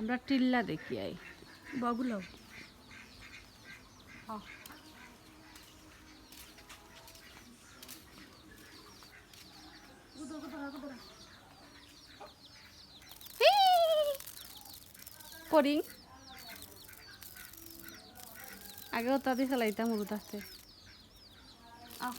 আমরা টিল্লা দেখি আই। বগুলো করি। আগে ওটা দিয়ে ফেলাইতাম উড়ুত আসতে আহ।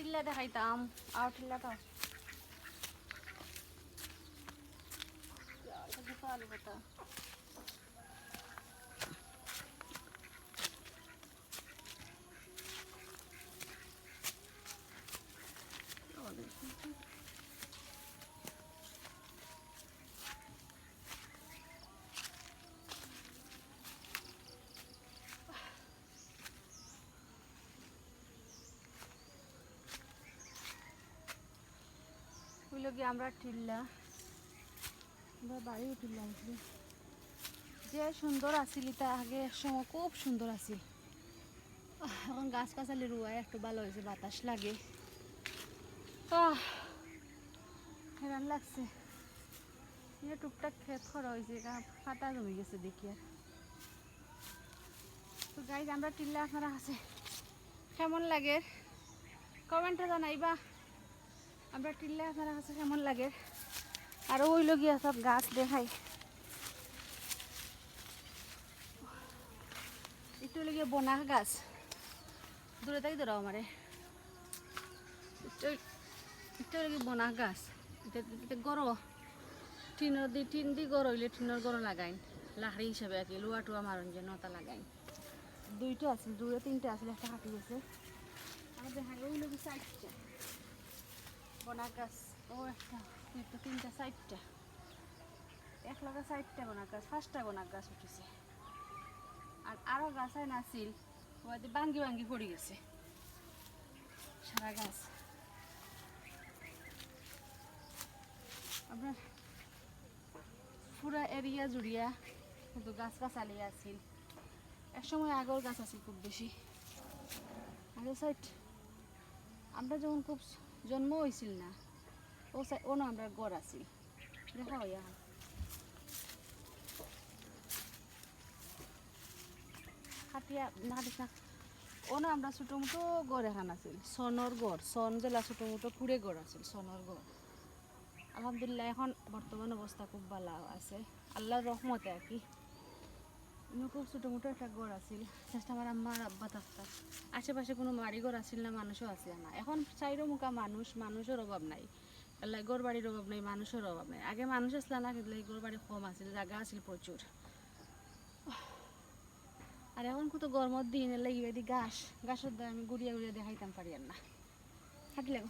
টিল্লা দেখাইতাম আর টিল্লাটা আলু কি আমরা টিল্লা। আমরা বাড়ি টিল্লা আসলি যে সুন্দর আছিল তা আগে সময় খুব সুন্দর আহ, এখন গাছ গাছালি রুয়ায় একটু ভালো হয়েছে বাতাস লাগে। হেরান লাগছে। এ টুকটাক খেত খরা হয়েছে ফাটা জমে গেছে দেখি আর। তো গাইজ আমরা টিল্লা আপনারা আছে। কেমন লাগে? কমেন্টে জানাইবা। আমরা টিল্লা আপনারা কাছে কেমন লাগে? আর ওই লগিয়া সব গাছ দেখাই। একটু লগিয়ে বনা গাছ। দূরে তাই ধরাও আমারে। একটু লগে বনা গাছ। গরো। টিনের দি টিন দি গরো হইলে টিনের গরো লাগাইন। লাকড়ি হিসাবে আর কি, লুয়া টুয়া মারণ যে নটা লাগাইন। দুইটা আছে দূরে তিনটা আছে, একটা হাঁটি গেছে আমার দেখা ওই লগে চারটা বনা গাছ ও একটা দুইটা তিনটা, চারটা। এক লগা চারটা বনা গাছ পাঁচটা বনা গাছ উঠেছে। আর আরও গাছ আইন আছিল ওয়াতে ভাঙ্গি ভাঙ্গি পড়ে গেছে। সারা গাছ। আপনার পুরা এরিয়া জুড়িয়া কিন্তু গাছ গাছালি আছিল। এক সময় আগর গাছ আছিল খুব বেশি। আগের সাইড, আমরা যখন খুব জন্ম হয়েছিল না। ও ও না আমরা গড় আছি। দেখা হইয়া হাতিয়া, না না ও না আমরা ছোটো মোটো গড় এখান আছিল। সনর গড়, সন জেলা ছোটো মোটো কুড়ে গড় আছিল, সনর গড়। আলহামদুলিল্লাহ, এখন বর্তমান অবস্থা খুব ভালো আছে। আল্লাহর রহমতে আর কি। খুব ছোটো মোটো একটা গড় আছিল। চেষ্টা আমার আম্মার আব্বা থাকতাম। আশেপাশে কোনো বাড়ি ঘর আছিল না, মানুষও আছে না। এখন চাইরো মুখা মানুষ, মানুষের অভাব নাই। আল্লাহ গড় বাড়ির অভাব নাই, মানুষের অভাব নাই। আগে মানুষ আসলে না, কিন্তু গড় বাড়ি কম আছিল জায়গা আছিল প্রচুর। আর এখন কত গরমের দিন এলে গাছ গাছের দ্বারা আমি গুড়িয়া গুড়িয়া দেখাইতাম পারি আর না। হাঁটলে